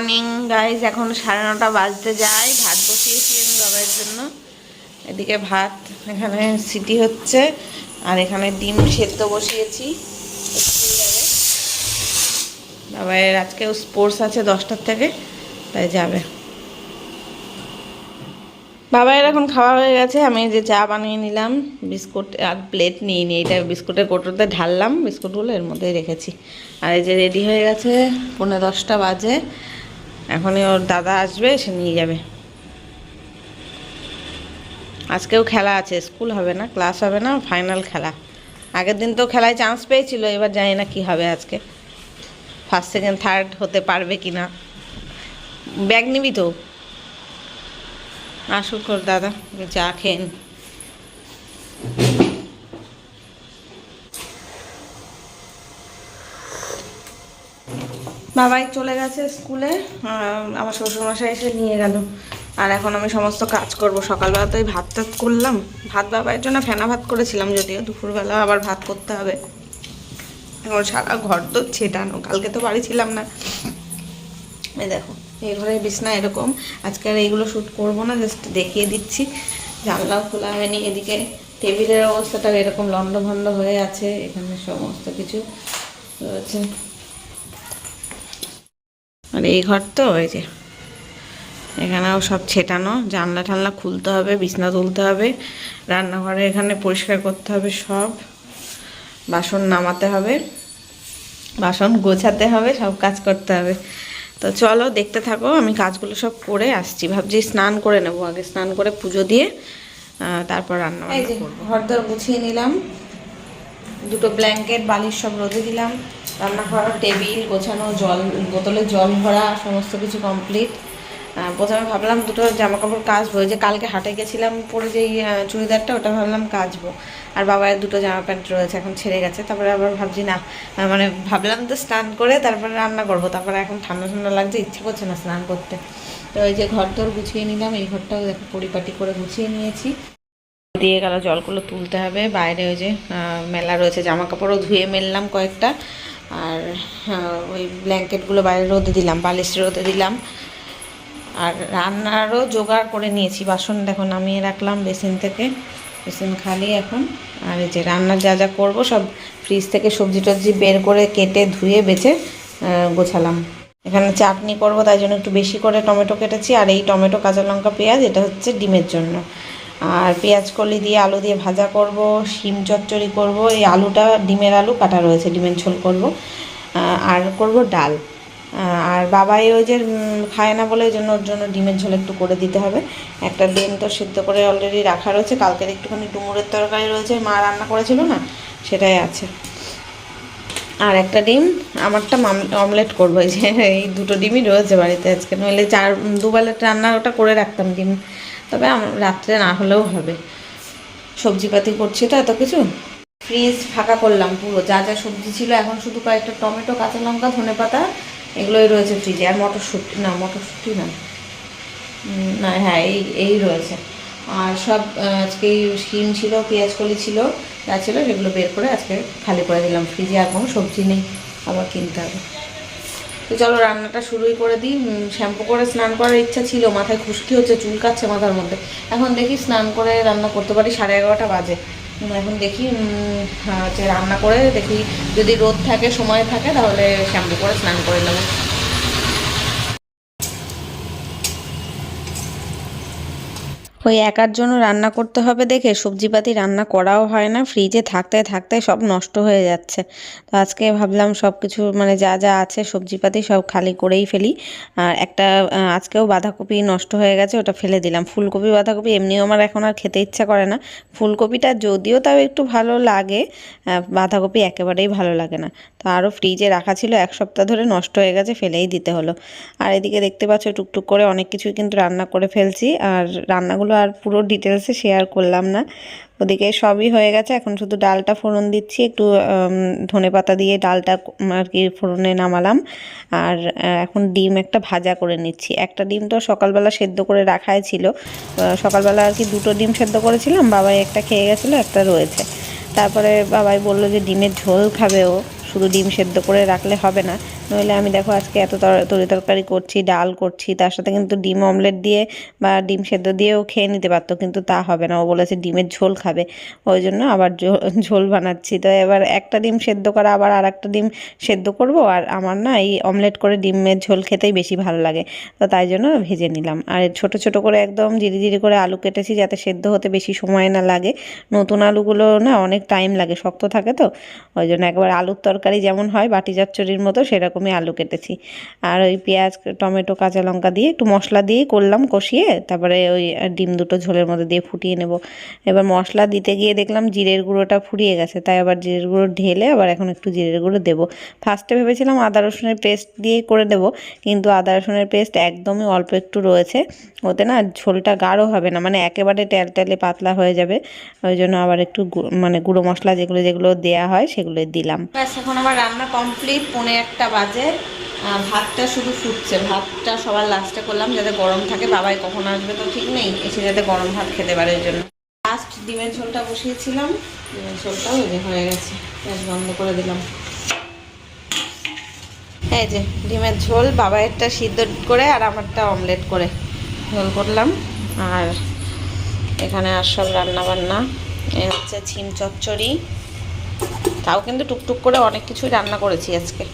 Morning guys এখন সাড়ে নটা বাজতে যায়। ভাত বসিয়েছি আমি বাবার জন্য। এদিকে ভাত এখানে সিটি হচ্ছে, আর এখানে ডিম সেদ্ধ বসিয়েছি। বাবার আজকেও স্পোর্টস আছে দশটার থেকে, তাই যাবে। বাবার এখন খাওয়া হয়ে গেছে। আমি যে চা বানিয়ে নিলাম, বিস্কুট আর প্লেট নিয়ে নিই। এটা বিস্কুটের কোটোতে ঢাললাম, বিস্কুটগুলো এর মধ্যেই রেখেছি। আর এই যে রেডি হয়ে গেছে পনেরো দশটা বাজে। এখনই ওর দাদা আসবে, সে নিয়ে যাবে। আজকেও খেলা আছে, স্কুল হবে না, ক্লাস হবে না, ফাইনাল খেলা। আগের দিন তো খেলায় চান্স পেয়েছিল, এবার জানি না কি হবে আজকে। ফার্স্ট সেকেন্ড থার্ড হতে পারবে কি না। ব্যাগ নিবি তো? আসুক ওর দাদা চা খেন বাবাই চলে গেছে স্কুলে আমার শ্বশুরমশাই এসে নিয়ে গেল। আর এখন আমি সমস্ত কাজ করব। সকালবেলা তো এই ভাত টাত করলাম। ভাত বাবার জন্য ফেনা ভাত করেছিলাম যদিও, দুপুরবেলা আবার ভাত করতে হবে। এখন সারা ঘর তো ছেটানো, কালকে তো বাড়ি ছিলাম না। এই দেখো, এই ঘরে বিছনা এরকম। আজকে আর এইগুলো শ্যুট করব না জাস্ট দেখিয়ে দিচ্ছি। জানলাও খোলা হয়নি, এদিকে টেবিলের অবস্থাটা এরকম লন্ডভন্ড হয়ে আছে। এখানে সমস্ত কিছু রয়েছে। আর এই ঘর তো ওই যে। এখানেও সব ছেটানো জানলা টানলা খুলতে হবে বিছনা তুলতে হবে রান্নাঘরে এখানে পরিষ্কার করতে হবে সব বাসন নামাতে হবে বাসন গোছাতে হবে সব কাজ করতে হবে। তো চলো দেখতে থাকো আমি কাজগুলো সব করে আসছি। ভাবছি স্নান করে নেব আগে স্নান করে পুজো দিয়ে তারপর রান্না ঘর দর গুছিয়ে নিলাম দুটো ব্ল্যাঙ্কেট বালিশ সব রোদে দিলাম। রান্নাঘর, টেবিল, গোছানো জল, বোতলে জল ভরা, সমস্ত কিছু কমপ্লিট প্রথমে ভাবলাম দুটো জামা কাপড় কাচবো যে কালকে হাটে গেছিলাম, পরে যেই চুড়িদারটা, ওটা ভাবলাম কাচবো। আর বাবার দুটো জামা প্যান্ট রয়েছে, এখন ছেড়ে গেছে। তারপরে আবার ভাবছি, না মানে ভাবলাম তো স্নান করে তারপরে রান্না করব। তারপরে এখন ঠান্ডা ঠান্ডা লাগছে, ইচ্ছে করছে না স্নান করতে। তো ওই যে ঘর দর গুছিয়ে নিলাম, এই ঘরটাও দেখো পরিপাটি করে গুছিয়ে নিয়েছি। দিয়ে গেল জলগুলো তুলতে হবে। বাইরে ওই যে মেলা রয়েছে জামা কাপড়ও ধুয়ে মেললাম কয়েকটা। আর ওই ব্ল্যাঙ্কেটগুলো বাইরে রোদে দিলাম, বালিশ রোদে দিলাম। আর রান্নারও জোগাড় করে নিয়েছি, বাসন দেখো নামিয়ে রাখলাম বেসিন থেকে, বেসিন খালি এখন। আর এই যে রান্নার যা যা করব সব ফ্রিজ থেকে সবজি টবজি বের করে কেটে ধুয়ে বেছে গোছালাম। এখানে চাটনি করব, তাই জন্য একটু বেশি করে টমেটো কেটেছি, আর এই টমেটো কাঁচা লঙ্কা পেঁয়াজ, এটা হচ্ছে ডিমের জন্য। আর পেঁয়াজ কলি দিয়ে আলু দিয়ে ভাজা করব, শিম চচ্চড়ি করব, এই আলুটা, ডিমের আলু কাটা রয়েছে, ডিমের ঝোল করব আর করব ডাল। আর বাবাই ওই যে খায় না বলে জন্য ওর জন্য ডিমের ঝোল একটু করে দিতে হবে। একটা ডিম তো সিদ্ধ করে অলরেডি রাখা রয়েছে, কালকের একটুখানি ডুমুরের তরকারি রয়েছে, মা রান্না করেছিল না, সেটাই আছে। আর একটা ডিম, আমারটা অমলেট করব, এই যে, এই দুটো ডিমই রয়েছে বাড়িতে আজকে, নইলে চার, দুবেলা রান্না ওটা করে রাখতাম ডিম। তবে রাত্রে না হলেও হবে। সবজিপাতি করছি তো এত কিছু। ফ্রিজ ফাঁকা করলাম পুরো। যা যা সবজি ছিল, এখন শুধু কয়েকটা টমেটো, কাঁচা লঙ্কা, ধনে পাতা, এগুলোই রয়েছে ফ্রিজে আর মটরশুঁটি, না মটরশুঁটি না। না হ্যাঁ এই এই রয়েছে। আর সব আজকে শিম ছিল, পেঁয়াজ কলি ছিল, যা ছিল, সেগুলো বের করে আজকে খালি করে দিলাম ফ্রিজে আর কোনো সবজি নেই। আবার কিনতে হবে। তো চলো রান্নাটা শুরুই করে দিই। শ্যাম্পু করে স্নান করার ইচ্ছা ছিল, মাথায় খুশকি হচ্ছে, চুল কাচ্ছে মাথার মধ্যে। এখন দেখি স্নান করে রান্না করতে পারি, সাড়ে এগারোটা বাজে। এখন দেখি হচ্ছে রান্না করে দেখি যদি রোদ থাকে, সময় থাকে, তাহলে শ্যাম্পু করে স্নান করে নেব। ওই একার জন্য রান্না করতে হবে দেখে সবজিপাতি রান্না করাও হয় না। ফ্রিজে থাকতে থাকতে সব নষ্ট হয়ে যাচ্ছে। তো আজকে ভাবলাম সব কিছু মানে যা যা আছে সবজিপাতি সব খালি করেই ফেলি। আর একটা আজকেও বাঁধাকপি নষ্ট হয়ে গেছে, ওটা ফেলে দিলাম। ফুলকপি, বাঁধাকপি এমনিও আমার এখন আর খেতে ইচ্ছা করে না। ফুলকপিটা যদিও তাও একটু ভালো লাগে বাঁধাকপি একেবারেই ভালো লাগে না। তো আরও ফ্রিজে রাখা ছিল, এক সপ্তাহ ধরে নষ্ট হয়ে গেছে, ফেলেই দিতে হলো। আর এদিকে দেখতে পাচ্ছ টুকটুক করে অনেক কিছুই কিন্তু রান্না করে ফেলছি। আর রান্নাগুলো আর পুরো ডিটেলসে শেয়ার করলাম না। ওদিকে সবই হয়ে গেছে, এখন শুধু ডালটা ফোড়ন দিচ্ছি, একটু ধনে পাতা দিয়ে ডালটা আর কি ফোড়নে নামালাম। আর এখন ডিম একটা ভাজা করে নিচ্ছি। একটা ডিম তো সকালবেলা সেদ্ধ করে রাখাই ছিল। সকালবেলা আর কি দুটো ডিম সেদ্ধ করেছিলাম, বাবাই একটা খেয়ে গেছিল, একটা রয়েছে। তারপরে বাবাই বলল যে ডিমের ঝোল খাবে ও, শুধু ডিম সেদ্ধ করে রাখলে হবে না। নইলে আমি দেখো আজকে এত তর- তরি তরকারি করছি, ডাল করছি, তার সাথে কিন্তু ডিম অমলেট দিয়ে বা ডিম সেদ্ধ দিয়েও খেয়ে নিতে পারতো, কিন্তু তা হবে না। ও বলেছে ডিমের ঝোল খাবে, ওই জন্য আবার ঝোল বানাচ্ছি। তো এবার একটা ডিম সেদ্ধ করা আবার আর একটা ডিম সেদ্ধ করব, আর আমার না এই অমলেট করে ডিমের ঝোল খেতেই বেশি ভালো লাগে। তো তাই জন্য ভেজে নিলাম। আর ছোট ছোট করে একদম জিরি জিরি করে আলু কেটেছি যাতে সেদ্ধ হতে বেশি সময় না লাগে। নতুন আলুগুলো না অনেক টাইম লাগে, শক্ত থাকে তো, ওই জন্য একবার আলুর তরকারি যেমন হয়, বাটি চচ্চড়ির মতো সেরকমই আলু কেটেছি। আর ওই পেঁয়াজ, টমেটো, কাঁচা লঙ্কা দিয়ে একটু মশলা দিয়েই করলাম, কষিয়ে তারপরে ওই ডিম দুটো ঝোলের মধ্যে দিয়ে ফুটিয়ে নেব। এবার মশলা দিতে গিয়ে দেখলাম জিরের গুঁড়োটা ফুরিয়ে গেছে, তাই আবার জিরের গুঁড়ো ঢেলে আবার এখন একটু জিরের গুঁড়ো দেবো। ফার্স্টে ভেবেছিলাম আদা রসুনের পেস্ট দিয়েই করে দেবো, কিন্তু আদা রসুনের পেস্ট একদমই অল্প একটু রয়েছে, ওতে না ঝোলটা গাঢ় হবে না মানে একেবারে টেলটেলে পাতলা হয়ে যাবে, ওই জন্য আবার একটু মানে গুঁড়ো মশলা যেগুলো যেগুলো দেয়া হয় সেগুলো দিলাম। এখন আবার রান্না কমপ্লিট পৌনে একটা বাজে। আহ, ভাতটা শুধু ফুটছে। ভাতটা সবার লাস্টে করলাম যাতে গরম থাকে। বাবাই কখন আসবে তো ঠিক নেই এসে যাতে গরম ভাত খেতে পারে এর জন্য। লাস্ট ডিমের ঝোলটা বসিয়েছিলাম ডিমের ঝোলটাও যে হয়ে গেছে। গ্যাস বন্ধ করে দিলাম। এই যে ডিমের ঝোল বাবাইয়েরটা সিদ্ধ করে আর আমারটা অমলেট করে। ঝোল করলাম আর এখানে আর সব রান্না বান্না এ হচ্ছে ছিম চচ্চড়ি। তাও কিন্তু টুকটুক করে অনেক কিছুই রান্না করেছি আজকে।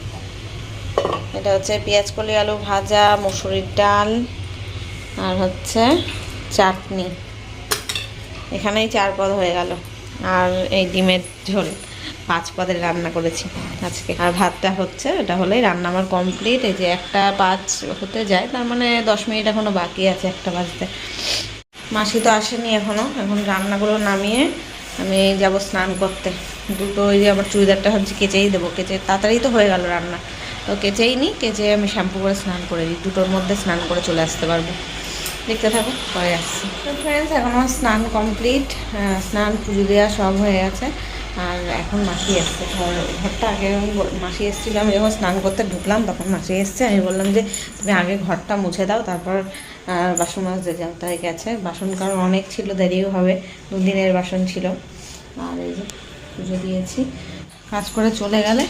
এটা হচ্ছে পেঁয়াজ কলি আলু ভাজা, মুসুরির ডাল, আর হচ্ছে চাটনি। এখানেই চার পদ হয়ে গেল। আর এই ডিমের ঝোল পাঁচ পদের রান্না করেছি আজকে। আর ভাতটা হচ্ছে, এটা হলেই রান্না আমার কমপ্লিট এই যে একটা পাঁচ হতে যায়, তার মানে দশ মিনিট এখনও বাকি আছে একটা বাজতে। মাসি তো আসেনি এখনও, এখন রান্নাগুলো নামিয়ে আমি যাব স্নান করতে। দুটো ওই যে আমার চুড়িদারটা ভাবছি কেচেই দেবো, কেচে তাড়াতাড়ি তো হয়ে গেল রান্না। তো কেচেই নিই কেচে আমি শ্যাম্পু করে স্নান করে দিই। দুটোর মধ্যে স্নান করে চলে আসতে পারব। দেখতে থাকো, পরে আসছি। তো ফ্রেন্ডস এখন আমার স্নান কমপ্লিট স্নান, পুজো দেওয়া সব হয়ে গেছে। আর এখন মাসি এসছে। ঘর, ঘরটা আগে আমি মাসি এসেছিল, আমি যখন স্নান করতে ঢুকলাম, তখন মাসি এসছে। আমি বললাম যে, তুমি আগে ঘরটা মুছে দাও, তারপর বাসন মাজতে যাও। তাই গেছে। বাসন কারণ অনেক ছিল, দেরিও হবে। দুদিনের বাসন ছিল। আর এই যে পুজো দিয়েছি। কাজ করে চলে গেলে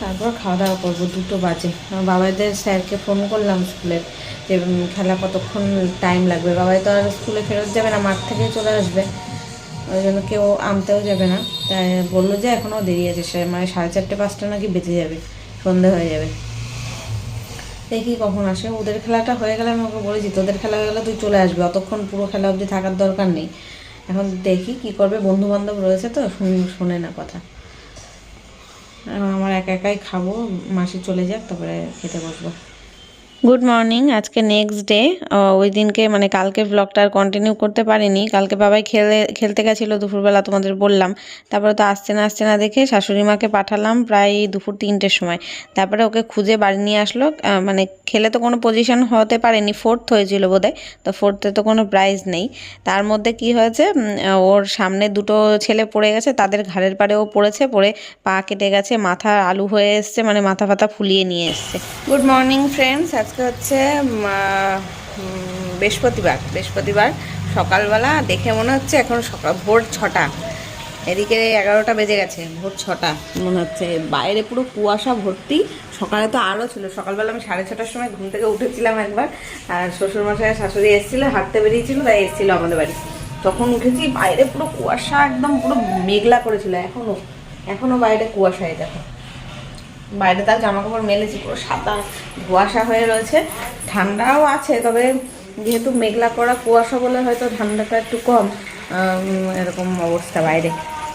তারপর খাওয়া দাওয়া করব, দুটো বাজে। বাবাদের স্যারকে ফোন করলাম স্কুলের যে খেলা কতক্ষণ টাইম লাগবে? বাবাই তো আর স্কুলে ফেরত যাবে না, মাঠ থেকে চলে আসবে। ওই জন্য কেউ আনতেও যাবে না। তাই বলল যে এখনও দেরি আছে। সে মানে সাড়ে চারটে, পাঁচটা নাকি বেঁচে যাবে, সন্ধে হয়ে যাবে। দেখি কখন আসে। ওদের খেলাটা হয়ে গেলে আমি ওকে বলেছি, তোদের খেলা হয়ে গেলে তুই চলে আসবি। অতক্ষণ পুরো খেলা অবধি থাকার দরকার নেই। এখন দেখি কি করবে। বন্ধু বান্ধব রয়েছে তো শুন- না কথা। আমার একা একাই খাব মাসি চলে যাক তারপরে খেতে বসবো। গুড মর্নিং আজকে নেক্সট ডে ওই দিনকে মানে কালকে ব্লগটা আর কন্টিনিউ করতে পারিনি। কালকে বাবাই খেলে, খেলতে গেছিল, দুপুরবেলা তোমাদের বললাম। তারপরে তো আসছে না আসছে না দেখে শাশুড়ি মাকে পাঠালাম প্রায় দুপুর তিনটের সময়। তারপরে ওকে খুঁজে বাড়ি নিয়ে আসলো। মানে খেলে তো কোনো পজিশন হতে পারেনি ফোর্থ হয়েছিল বোধহয়। তো ফোর্থে তো কোনো প্রাইজ নেই। তার মধ্যে কি হয়েছে ওর সামনে দুটো ছেলে পড়ে গেছে, তাদের ঘাড়ের পাড়ে ও পড়েছে, পড়ে পা কেটে গেছে মাথা আলু হয়ে এসছে মানে মাথা ফাতা ফুলিয়ে নিয়ে এসছে। গুড মর্নিং ফ্রেন্ডস হচ্ছে আহ, উম, বৃহস্পতিবার। বৃহস্পতিবার সকালবেলা দেখে মনে হচ্ছে এখন সকাল ভোর ছটা। এদিকে এগারোটা বেজে গেছে ভোর ছটা। মনে হচ্ছে বাইরে পুরো কুয়াশা ভর্তি। সকালে তো আরও ছিল। সকালবেলা আমি সাড়ে ছটার সময় ঘুম থেকে উঠেছিলাম একবার। আর শ্বশুরমশাই শাশুড়ি এসেছিল হাঁটতে বেরিয়েছিল তাই এসেছিল আমাদের বাড়ি। তখন উঠেছি বাইরে পুরো কুয়াশা একদম পুরো মেঘলা করেছিল। এখনও এখনও বাইরে কুয়াশা এই দেখো। বাইরে তার জামা কাপড় মেলেছি, পুরো সাদা ধোয়াশা হয়ে রয়েছে। ঠান্ডাও আছে, তবে যেহেতু মেঘলা করা কুয়াশা বলে হয়তো ঠান্ডাটা একটু কম এরকম অবস্থা বাইরে।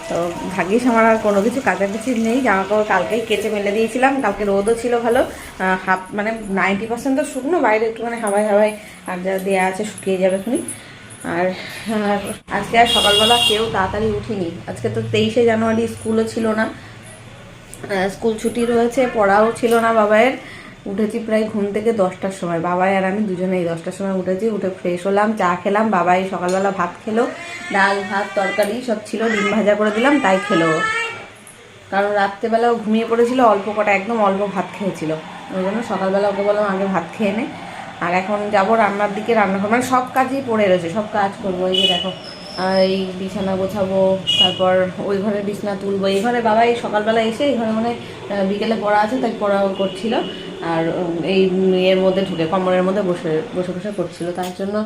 তো ভাগ্যিস আমার আর কোনো কিছু কাছাকাছি নেই জামা কাপড় কালকেই কেচে মেলে দিয়েছিলাম, কালকে রোদও ছিল ভালো হাফ মানে নাইনটি পার্সেন্ট তো শুকনো, বাইরে একটুখানি হাওয়ায় হাওয়ায় আর যা দেওয়া আছে শুকিয়ে যাবে এখনই। আর আজকে আর সকালবেলা কেউ তাড়াতাড়ি উঠিনি। আজকে তো তেইশে জানুয়ারি, স্কুলও ছিল না স্কুল ছুটি রয়েছে, পড়াও ছিল না বাবায়ের। উঠেছি প্রায় ঘুম থেকে দশটার সময়। বাবাই আর আমি দুজনেই দশটার সময় উঠেছি, উঠে ফ্রেশ হলাম, চা খেলাম, বাবাই সকালবেলা ভাত খেলো, ডাল, ভাত, তরকারি সব ছিল, ডিম ভাজা করে দিলাম, তাই খেলো। কারণ রাত্রেবেলাও ঘুমিয়ে পড়েছিল, অল্প কটা একদম অল্প ভাত খেয়েছিল। ওই জন্য সকালবেলা ওকে বললাম, আগে ভাত খেয়ে নে। আর এখন যাব রান্নার দিকে রান্না করব মানে সব কাজই পড়ে রয়েছে, সব কাজ করব। এই যে দেখো এই বিছানা গোছাবো, তারপর ওই ঘরে বিছানা তুলবো। এই ঘরে বাবা এই সকালবেলা এসে এই ঘরে মানে বিকেলে পড়া আছে, তাই পড়া করছিল। আর এই এর মধ্যে ঢুকে, কম্বলের মধ্যে বসে বসে বসে করছিল তার জন্য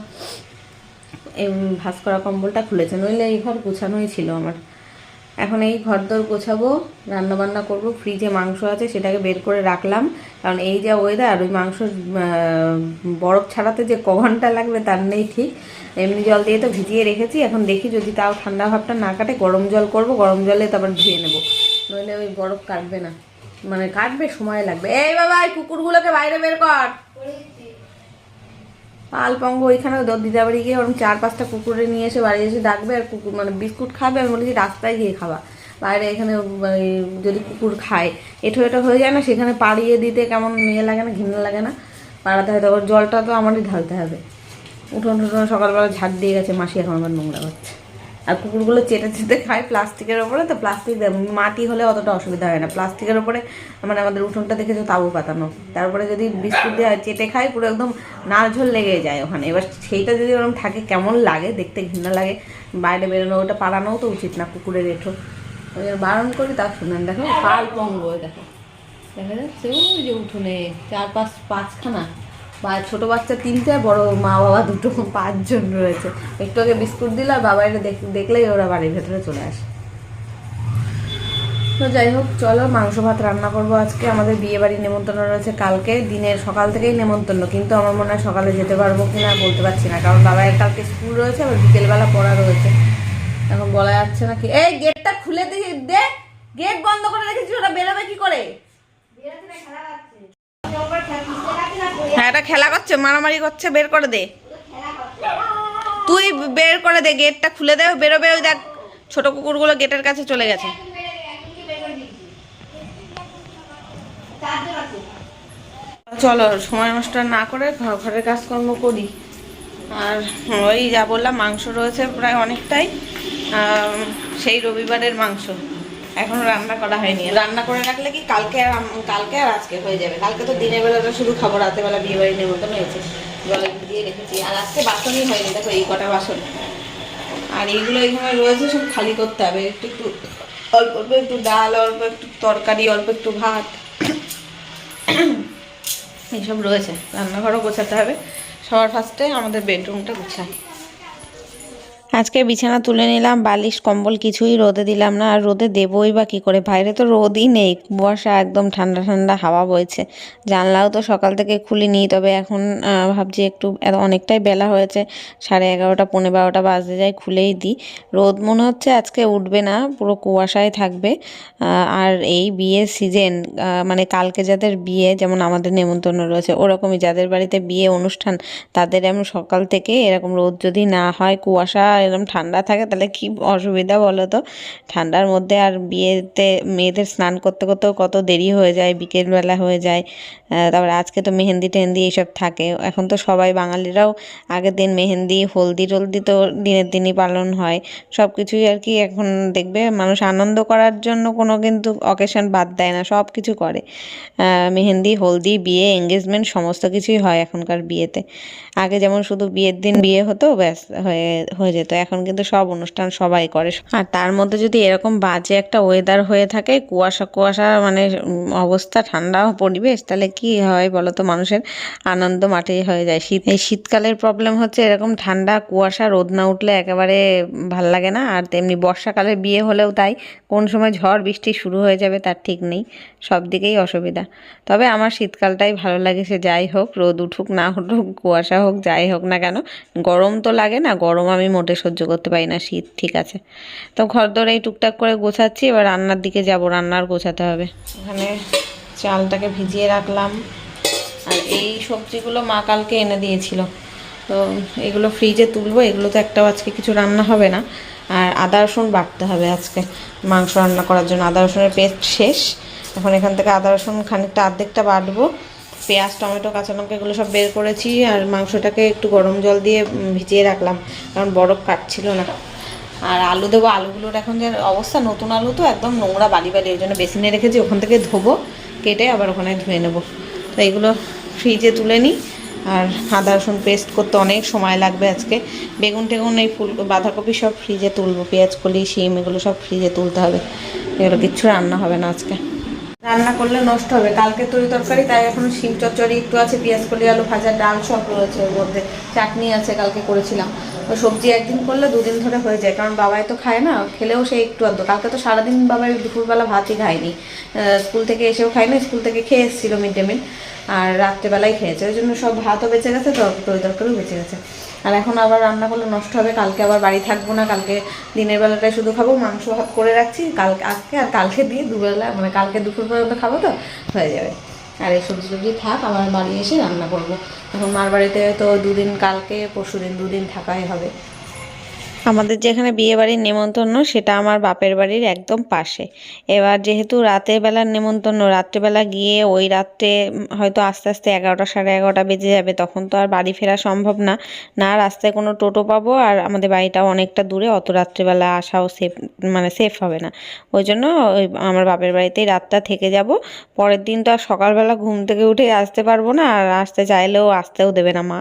এই ভাস করা কম্বলটা খুলেছে। নইলে এই ঘর গোছানোই ছিল আমার। এখন এই ঘর দর গোছাবো, রান্নাবান্না করব ফ্রিজে মাংস আছে, সেটাকে বের করে রাখলাম। কারণ এই যা ওয়েদার ওই মাংস বরফ ছাড়াতে যে ক লাগবে তার নেই ঠিক। এমনি জল দিয়ে তো ভিজিয়ে রেখেছি, এখন দেখি যদি তাও ঠান্ডা ভাবটা না কাটে, গরম জল করব, গরম জলে তারপর ধুয়ে নেব। নইলে ওই বরফ কাটবে না। মানে কাটবে, সময় লাগবে। এই বাবা, এই কুকুরগুলোকে বাইরে বের কর। আলপঙ্গ ওইখানে দিদা দিদাবাড়ি গিয়ে ওরকম চার পাঁচটা কুকুরে নিয়ে এসে বাড়ি এসে ডাকবে আর কুকুর মানে বিস্কুট খাবে আমি বলেছি রাস্তায় গিয়ে খাওয়া বাইরে এখানে যদি কুকুর খায়, এঠো এটো হয়ে যায় না, সেখানে পাড়িয়ে দিতে কেমন মেয়ে লাগে না, ঘৃণা লাগে না, পাড়াতে হয়। তখন জলটা তো আমারই ঢালতে হবে। উঠোন টুঠোন সকালবেলা ঝাড় দিয়ে গেছে মাসি এখন আমার নোংরা হচ্ছে আর কুকুরগুলো চেটে চেটে খায় প্লাস্টিকের ওপরে, তো প্লাস্টিক মাটি হলে অতটা অসুবিধা হয় না। প্লাস্টিকের ওপরে মানে আমাদের উঠোনটা দেখেছ, তাবু পাতানো। তারপরে যদি বিস্কুট দিয়ে চেটে খায়, পুরো একদম নাল ঝোল লেগে যায় ওখানে। এবার সেইটা যদি ওরকম থাকে, কেমন লাগে, দেখতে ঘৃণা লাগে। বাইরে বেরোনো, ওটা পাড়ানোও তো উচিত না কুকুরের এঠো। ওই বারণ করি, তা শুনেন, দেখো। পাল পঙ্গ দেখো। দেখা যাচ্ছে, ওই যে উঠোনে চার পাঁচ, পাঁচখানা। বা ছোটো বাচ্চা তিনটে, বড় মা বাবা দুটো, পাঁচজন রয়েছে। একটু আগে বিস্কুট দিল, আর বাবা এটা দেখ- দেখলেই ওরা বাড়ির ভেতরে চলে আসে। তো যাই হোক, চলো, মাংস ভাত রান্না করব আজকে। আমাদের বিয়ে বাড়ি নেমন্তন্ন রয়েছে কালকে। দিনের সকাল থেকেই নেমন্তন্ন, কিন্তু আমার মনে হয় সকালে যেতে পারব কি না বলতে পারছি না। কারণ বাবার কালকে স্কুল রয়েছে, আবার বিকেলবেলা পড়া রয়েছে। এখন বলা যাচ্ছে না কি এই গেটটা খুলে দিয়ে দে। গেট বন্ধ করে রেখেছি ওরা বেরোবে কি করে? হ্যাঁ এটা খেলা করছে, মারামারি করছে, বের করে দে। তুই বের করে দে, গেটটা খুলে দে বেরোবে ওই দেখ, ছোট কুকুরগুলো গেটের কাছে চলে গেছে। চলো, সময় নষ্ট না করে ঘর ঘরের কাজকর্ম করি। আর ওই যা বললাম, মাংস রয়েছে প্রায় অনেকটাই। সেই রবিবারের মাংস। এখনও রান্না করা হয়নি। রান্না করে রাখলে কি কালকে আর কালকে আর আজকে হয়ে যাবে? কালকে তো দিনের বেলাটা শুধু খাব রাতে বেলা বিয়ে বাড়ি নেমন্তন্ন হয়েছে। জলে দিয়ে রেখেছি। আর আজকে বাসনই হয়নি, দেখো এই কটা বাসন। আর এইগুলো এখানে রয়েছে, সব খালি করতে হবে। একটু একটু অল্প অল্প একটু ডাল, অল্প একটু তরকারি, অল্প একটু ভাত। এইসব রয়েছে। রান্নাঘরও গোছাতে হবে। সবার ফার্স্টে আমাদের বেডরুমটা গুছাই। আজকে বিছানা তুলে নিলাম, বালিশ, কম্বল কিছুই রোদে দিলাম না। আর রোদে দেবই বা কী করে? বাইরে তো রোদই নেই। কুয়াশা একদম ঠান্ডা ঠান্ডা হাওয়া বইছে। জানলাও তো সকাল থেকে খুলিনি, তবে এখন ভাবছি একটু অনেকটাই বেলা হয়েছে। সাড়ে এগারোটা, পৌনে বারোটা বাজতে যায় খুলেই দিই। রোদ মনে হচ্ছে আজকে উঠবে না, পুরো কুয়াশায় থাকবে। আর এই বিয়ের সিজন মানে কালকে যাদের বিয়ে, যেমন আমাদের নেমন্তন্ন রয়েছে, ওরকমই যাদের বাড়িতে বিয়ে অনুষ্ঠান, তাদের এমন সকাল থেকে এরকম রোদ যদি না হয় কুয়াশা এরকম ঠান্ডা থাকে, তাহলে কি অসুবিধা বলো তো ঠান্ডার মধ্যে আর বিয়েতে মেয়েদের স্নান করতে করতেও কত দেরি হয়ে যায় বিকেলবেলা হয়ে যায়। তারপরে আজকে তো মেহেন্দি টেহেন্দি এইসব থাকে। এখন তো সবাই বাঙালিরাও আগের দিন মেহেন্দি, হলদি টলদি তো দিনের দিনই পালন হয়। সব কিছুই আর কি এখন দেখবে, মানুষ আনন্দ করার জন্য কোনো কিন্তু অকেশন বাদ দেয় না সব কিছু করে মেহেন্দি, হলদি, বিয়ে এঙ্গেজমেন্ট সমস্ত কিছুই হয় এখনকার বিয়েতে। আগে যেমন শুধু বিয়ের দিন বিয়ে হতো, ব্যাস, হয়ে হয়ে যেত। এখন কিন্তু সব অনুষ্ঠান সবাই করে। আর তার মধ্যে যদি এরকম বাজে একটা ওয়েদার হয়ে থাকে, কুয়াশা কুয়াশা মানে অবস্থা ঠান্ডা পরিবেশ, তাহলে কি হয় বলো তো মানুষের? আনন্দ মাঠে হয়ে যায়। শীত, এই শীতকালের প্রবলেম হচ্ছে এরকম ঠান্ডা, কুয়াশা, রোদ না উঠলে একেবারে ভালো লাগে না। আর তেমনি বর্ষাকালে বিয়ে হলেও তাই, কোন সময় ঝড়, বৃষ্টি শুরু হয়ে যাবে তার ঠিক নেই। সব দিকেই অসুবিধা। তবে আমার শীতকালটাই ভালো লাগে সে যাই হোক, রোদ উঠুক না উঠুক, কুয়াশা হোক, যাই হোক না কেন, গরম তো লাগে না, গরম আমি মোটে সহ্য করতে পারি না, শীত, ঠিক আছে। তো ঘর এই টুকটাক করে গোছাচ্ছি, এবার রান্নার দিকে যাব রান্নার গোছাতে হবে। এখানে চালটাকে ভিজিয়ে রাখলাম, আর এই সবজিগুলো মা কালকে এনে দিয়েছিল। তো এগুলো ফ্রিজে তুলবো এগুলো তো একটাও আজকে কিছু রান্না হবে না। আর আদা, রসুন বাটতে হবে আজকে। মাংস রান্না করার জন্য আদা, রসুনের পেস্ট শেষ। এখন এখান থেকে আদা, রসুন খানিকটা অর্ধেকটা বাটবো। পেঁয়াজ, টমেটো কাঁচা লঙ্কা এগুলো সব বের করেছি আর মাংসটাকে একটু গরম জল দিয়ে ভিজিয়ে রাখলাম। কারণ বরফ কাটছিল না। আর আলু দেবো, আলুগুলোর এখন যে অবস্থা, নতুন আলু তো একদম নোংরা বালি বালি, ওই জন্য বেসিনে রেখেছি, ওখান থেকে ধোবো, কেটে আবার ওখানে ধুয়ে নেব। তো এগুলো ফ্রিজে তুলে নিই। আর আদা, রসুন পেস্ট করতে অনেক সময় লাগবে আজকে। বেগুন টেগুন, এই ফুল, বাঁধাকপি সব ফ্রিজে তুলবো, পেঁয়াজ কলি, শিম, এগুলো সব ফ্রিজে তুলতে হবে। এগুলো কিচ্ছু রান্না হবে না আজকে। রান্না করলে নষ্ট হবে। কালকে তরি তরকারি, তাই এখন শিম চচ্চড়ি, একটু আছে পেঁয়াজ, কলি, আলু ভাজা, ডাল সব রয়েছে ওর মধ্যে। চাটনি আছে কালকে করেছিলাম। ওই সবজি একদিন করলে দুদিন ধরে হয়ে যায়, কারণ বাবাই তো খায় না, খেলেও সে একটু আধ কালকে তো সারাদিন বাবাই দুপুরবেলা ভাতই খায়নি। স্কুল থেকে এসেও খায়নি, স্কুল থেকে খেয়ে এসেছিল মিড ডে মিল, আর রাত্রেবেলায় খেয়েছে। ওই জন্য সব ভাতও বেঁচে গেছে তর- তরি তরকারিও বেঁচে গেছে। আর এখন আবার রান্না করলে নষ্ট হবে। কালকে আবার বাড়ি থাকব না, কালকে দিনের বেলাটায় শুধু খাব, মাংস ভাত করে রাখছি। কালকে, আজকে আর কালকে দিয়ে দুবেলা মানে কালকে দুপুর পর্যন্ত খাব তো, হয়ে যাবে। আর এই সবজি টবজি থাক, আবার বাড়ি এসে রান্না করব। এখন মার বাড়িতে তো দুদিন, কালকে পরশু দিন দুদিন থাকাই হবে। আমাদের যেখানে বিয়ে বাড়ির নেমন্তন্ন, সেটা আমার বাপের বাড়ির একদম পাশে। এবার যেহেতু রাতের বেলার নেমন্তন্ন রাত্রেবেলা গিয়ে ওই রাত্রে হয়তো আস্তে আস্তে এগারোটা সাড়ে এগারোটা বেজে যাবে, তখন তো আর বাড়ি ফেরা সম্ভব না। না রাস্তায় কোনো টোটো পাবো আর আমাদের বাড়িটাও অনেকটা দূরে, অত রাত্রেবেলা আসাও সেফ মানে সেফ হবে না। ওই জন্য ওই আমার বাপের বাড়িতেই রাতটা থেকে যাব। পরের দিন তো আর সকালবেলা ঘুম থেকে উঠে আসতে পারব না, আর আসতে চাইলেও আসতেও দেবে না মা।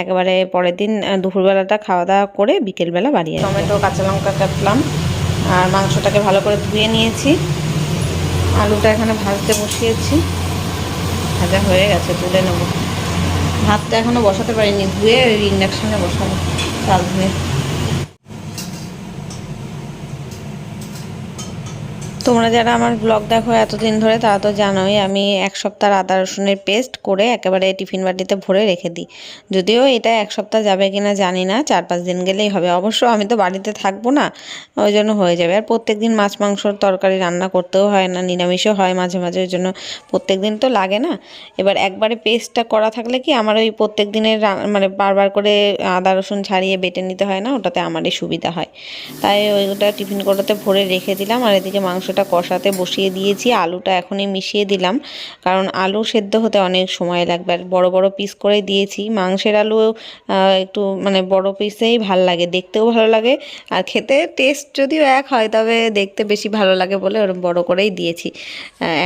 একেবারে পরের দিন দুপুরবেলাটা খাওয়া দাওয়া করে বিকেলবেলা আসব টমেটো, কাঁচা লঙ্কা কাটলাম, আর মাংসটাকে ভালো করে ধুয়ে নিয়েছি। আলুটা এখানে ভাজতে বসিয়েছি। ভাজা হয়ে গেছে, তুলে নেব। ভাতটা এখনও বসাতে পারিনি, ধুয়ে ইন্ডাকশানে বসাবো, চাল ধুয়ে। তোমরা যারা আমার ব্লগ দেখো এতদিন ধরে, তারা তো জানোই আমি এক সপ্তাহ আদা রসুনের পেস্ট করে একেবারে টিফিন বাটিতে ভরে রেখে দিই। যদিও এটা এক সপ্তাহ যাবে কিনা জানি না, চার পাঁচ দিন গেলেই হবে। অবশ্য আমি তো বাড়িতে থাকব না, ওই জন্য হয়ে যাবে। আর প্রত্যেক দিন মাছ মাংসর তরকারি রান্না করতেও হয় না, নিরামিষও হয় মাঝে মাঝে, ওই জন্য প্রত্যেক দিন তো লাগে না। এবার একবারে পেস্টটা করা থাকলে কি আমার ওই প্রত্যেক দিনের মানে বারবার করে আদা রসুন ছাড়িয়ে বেটে নিতে হয় না? ওটাতে আমারই সুবিধা হয়। তাই ওইটা টিফিন করাতে ভরে রেখে দিলাম। আর এদিকে মাংসটা কষাতে বসিয়ে দিয়েছি। আলুটা এখনই মিশিয়ে দিলাম। কারণ আলু সেদ্ধ হতে অনেক সময় লাগবে। আর বড়ো বড়ো পিস করে দিয়েছি। মাংসের আলু একটু মানে বড় পিসেই ভালো লাগে। দেখতেও ভালো লাগে। আর খেতে টেস্ট যদিও এক হয়, তবে দেখতে বেশি ভালো লাগে বলে ওরকম বড় করেই দিয়েছি।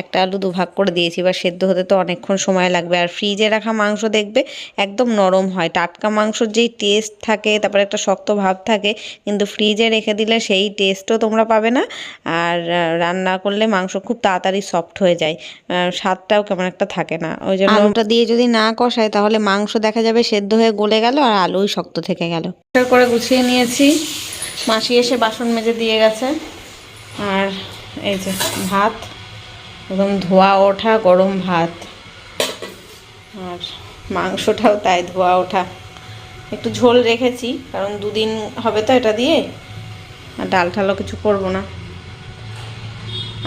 একটা আলু দুভাগ করে দিয়েছি। এবার সেদ্ধ হতে তো অনেকক্ষণ সময় লাগবে। আর ফ্রিজে রাখা মাংস দেখবে একদম নরম হয়। টাটকা মাংসর যেই টেস্ট থাকে, তারপরে একটা শক্ত ভাব থাকে, কিন্তু ফ্রিজে রেখে দিলে সেই টেস্টও তোমরা পাবে না। আর রান্না করলে মাংস খুব তাড়াতাড়ি সফট হয়ে যায়। স্বাদটাও কেমন একটা থাকে না। ওই জন্য আলুটা দিয়ে যদি না কষায় তাহলে মাংস দেখা যাবে সেদ্ধ হয়ে গলে গেল আর আলুই শক্ত থেকে গেল। করে গুছিয়ে নিয়েছি। মাসি এসে বাসন মেজে দিয়ে গেছে। আর এই যে ভাত একদম ধোয়া ওঠা গরম ভাত। আর মাংসটাও তাই ধোয়া ওঠা। একটু ঝোল রেখেছি কারণ দুদিন হবে তো এটা দিয়ে। আর ডাল ঠালও কিছু করব না।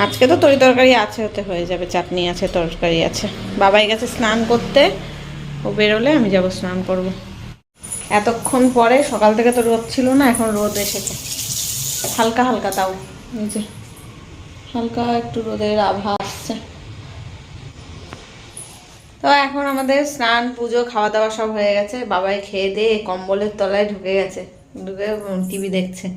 আজকে তো তরি তরকারি আছে হতে হয়ে যাবে, চাটনি আছে, তরকারি আছে। বাবাই গেছে স্নান করতে, ও বেরোলে আমি যাব স্নান করব। এতক্ষণ পরে সকাল থেকে তো রোদ ছিল না, এখন রোদ এসেছে। হালকা হালকা তাও যে হালকা একটু রোদের আভা আসছে। তো এখন আমাদের স্নান, পুজো খাওয়া দাওয়া সব হয়ে গেছে। বাবাই খেয়ে দিয়ে কম্বলের তলায় ঢুকে গেছে। ঢুকে টিভি দেখছে।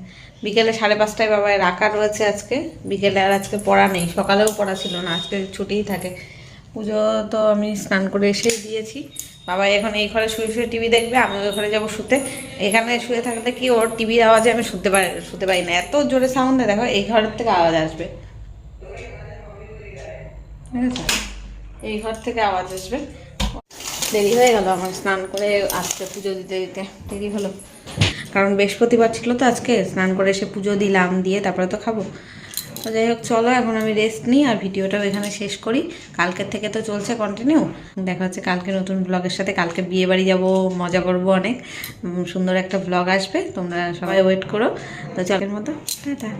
বিকেলে সাড়ে পাঁচটায় বাবাই রাখা রয়েছে আজকে। বিকেলে আর আজকে পড়া নেই, সকালেও পড়া ছিল না, আজকে ছুটিই থাকে। পুজো তো আমি স্নান করে এসেই দিয়েছি। বাবা এখন এই ঘরে শুয়ে শুয়ে টিভি দেখবে আমি ওই ঘরে যাব শুতে। এখানে শুয়ে থাকলে কি ওর টিভির আওয়াজে আমি শুতে পারি শুতে পারি না। এত জোরে সাউন্ড দেখো এই ঘরের থেকে আওয়াজ আসবে। এই ঘর থেকে আওয়াজ আসবে। দেরি হয়ে গেল আমার স্নান করে আসতে পুজো দিতে দিতে। দেরি হলো। কারণ বৃহস্পতিবার ছিল তো আজকে, স্নান করে এসে পুজো দিলাম, দিয়ে তারপরে তো খাব। তো যাই হোক, চলো, এখন আমি রেস্ট নিই আর ভিডিওটাও এখানে শেষ করি। কালকের থেকে তো চলছে কন্টিনিউ দেখা হচ্ছে কালকে নতুন ব্লগের সাথে। কালকে বিয়ে বাড়ি যাব, মজা করব অনেক। সুন্দর একটা ব্লগ আসবে, তোমরা সবাই ওয়েট করো। তো চলের মতো, টাটা।